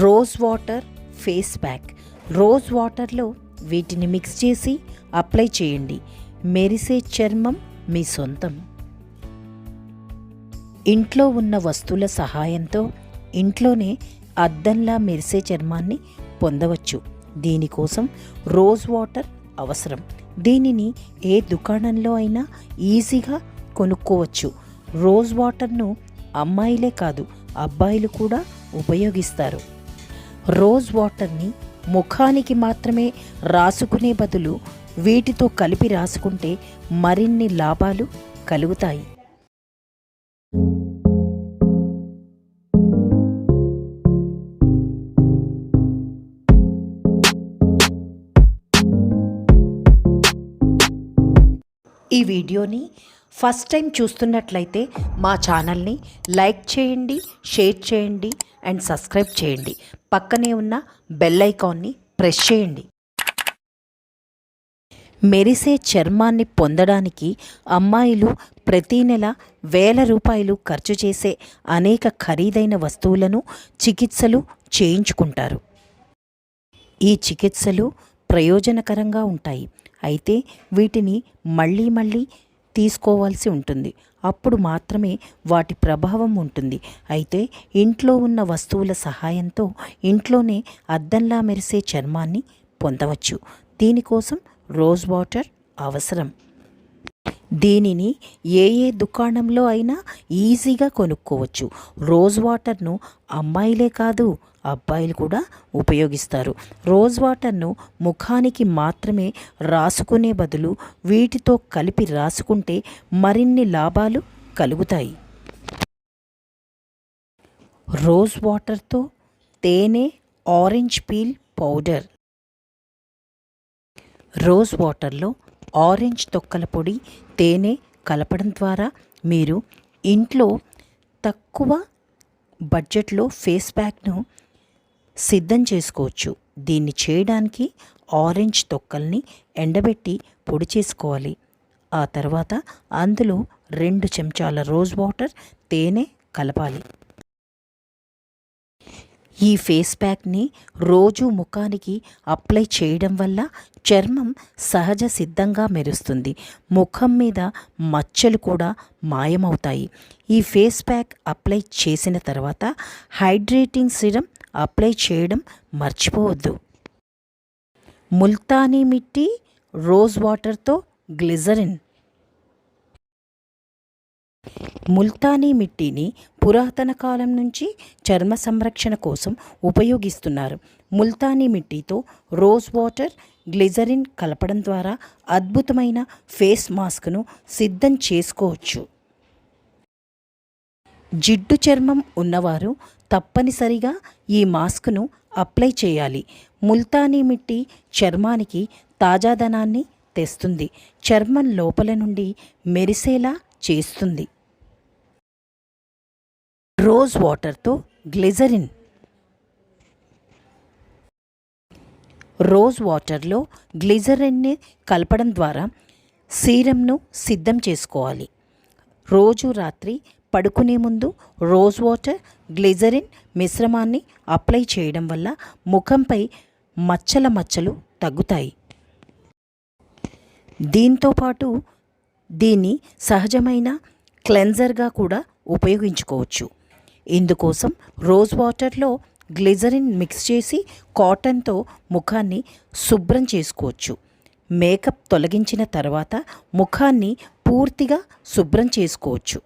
Rose water face pack. Rose వాటర్లో వీటిని mix చేసి అప్లై చేయండి. మెరిసే చర్మం మీ సొంతం. ఇంట్లో ఉన్న వస్తువుల సహాయంతో ఇంట్లోనే అద్దంలా మెరిసే చర్మాన్ని పొందవచ్చు. దీనికోసం రోజ్ వాటర్ అవసరం. దీనిని ఏ దుకాణంలో అయినా ఈజీగా కొనుక్కోవచ్చు. రోజ్ వాటర్ను అమ్మాయిలే కాదు అబ్బాయిలు కూడా ఉపయోగిస్తారు. రోజ్ వాటర్ని ముఖానికి మాత్రమే రాసుకునే బదులు వీటితో కలిపి రాసుకుంటే మరిన్ని లాభాలు కలుగుతాయి. ఈ వీడియోని ఫస్ట్ టైం చూస్తున్నట్లయితే మా ఛానల్ని లైక్ చేయండి షేర్ చేయండి అండ్ సబ్స్క్రైబ్ చేయండి. పక్కనే ఉన్న బెల్ ఐకాన్ని ప్రెస్ చేయండి. మెరిసే చర్మాన్ని పొందడానికి అమ్మాయిలు ప్రతీ నెల వేల రూపాయలు ఖర్చు చేసే అనేక ఖరీదైన వస్తువులను చికిత్సలు చేయించుకుంటారు. ఈ చికిత్సలు ప్రయోజనకరంగా ఉంటాయి. అయితే వీటిని మళ్ళీ మళ్ళీ తీసుకోవాల్సి ఉంటుంది. అప్పుడు మాత్రమే వాటి ప్రభావం ఉంటుంది. అయితే ఇంట్లో ఉన్న వస్తువుల సహాయంతో ఇంట్లోనే అద్దంలా మెరిసే చర్మాన్ని పొందవచ్చు. దీనికోసం రోజ్ వాటర్ అవసరం. దీనిని ఏ ఏ దుకాణంలో అయినా ఈజీగా కొనుక్కోవచ్చు. రోజ్ వాటర్ను అమ్మాయిలే కాదు అబ్బాయిలు కూడా ఉపయోగిస్తారు. రోజ్ వాటర్ను ముఖానికి మాత్రమే రాసుకునే బదులు వీటితో కలిపి రాసుకుంటే మరిన్ని లాభాలు కలుగుతాయి. రోజ్ వాటర్తో తేనె ఆరెంజ్ పీల్ పౌడర్. రోజ్ వాటర్లో ఆరెంజ్ తొక్కల పొడి తేనె కలపడం ద్వారా మీరు ఇంట్లో తక్కువ బడ్జెట్లో ఫేస్ ప్యాక్ను సిద్ధం చేసుకోవచ్చు. దీన్ని చేయడానికి ఆరెంజ్ తొక్కల్ని ఎండబెట్టి పొడి చేసుకోవాలి. ఆ తర్వాత అందులో రెండు చెంచాల రోజ్ వాటర్ తేనె కలపాలి. ఈ ఫేస్ ప్యాక్ని రోజు ముఖానికి అప్లై చేయడం వల్ల చర్మం సహజ సిద్ధంగా మెరుస్తుంది. ముఖం మీద మచ్చలు కూడా మాయమవుతాయి. ఈ ఫేస్ ప్యాక్ అప్లై చేసిన తర్వాత హైడ్రేటింగ్ సిరం అప్లై చేయడం మర్చిపోవద్దు. ముల్తానీ మిట్టి రోజ్ వాటర్తో గ్లిజరిన్. ముల్తానీ మిట్టిని పురాతన కాలం నుంచి చర్మ సంరక్షణ కోసం ఉపయోగిస్తున్నారు. ముల్తానీ మిట్టితో రోజ్ వాటర్ గ్లిజరిన్ కలపడం ద్వారా అద్భుతమైన ఫేస్ మాస్క్ను సిద్ధం చేసుకోవచ్చు. జిడ్డు చర్మం ఉన్నవారు తప్పనిసరిగా ఈ మాస్క్ను అప్లై చేయాలి. ముల్తానీ మిట్టి చర్మానికి తాజాదనాన్ని తెస్తుంది. చర్మం లోపల నుండి మెరిసేలా చేస్తుంది. రోజ్ వాటర్తో గ్లిజరిన్. రోజ్ వాటర్లో గ్లిజరిన్ని కలపడం ద్వారా సీరంను సిద్ధం చేసుకోవాలి. రోజు రాత్రి పడుకునే ముందు రోజ్ వాటర్ గ్లిజరిన్ మిశ్రమాన్ని అప్లై చేయడం వల్ల ముఖంపై మచ్చల మచ్చలు తగ్గుతాయి. దీంతోపాటు దీన్ని సహజమైన క్లెన్జర్గా కూడా ఉపయోగించుకోవచ్చు. ఇందుకోసం రోజ్ వాటర్లో గ్లిజరిన్ మిక్స్ చేసి కాటన్తో ముఖాన్ని శుభ్రం చేసుకోవచ్చు. మేకప్ తొలగించిన తర్వాత ముఖాన్ని పూర్తిగా శుభ్రం చేసుకోవచ్చు.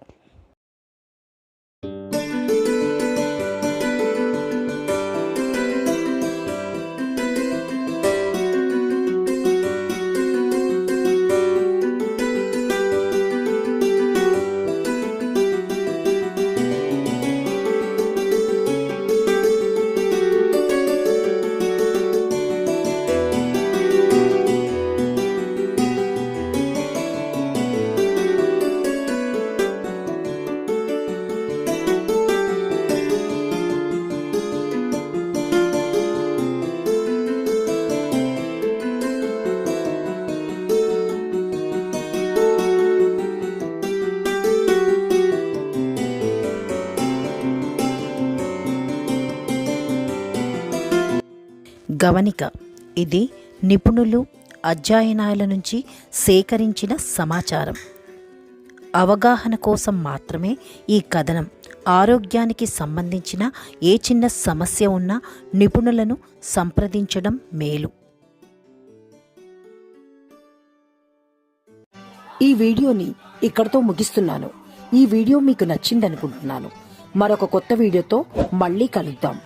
గమనిక ఇది నిపుణులు అధ్యయనాల నుంచి సేకరించిన సమాచారం. అవగాహన కోసం మాత్రమే ఈ కథనం ఆరోగ్యానికి సంబంధించిన ఏ చిన్న సమస్య ఉన్నా నిపుణులను సంప్రదించడం మేలు. ఈ వీడియోని ఇక్కడతో ముగిస్తున్నాను. ఈ వీడియో మీకు నచ్చిందనుకుంటున్నాను. మరొక కొత్త వీడియోతో మళ్ళీ కలుద్దాం.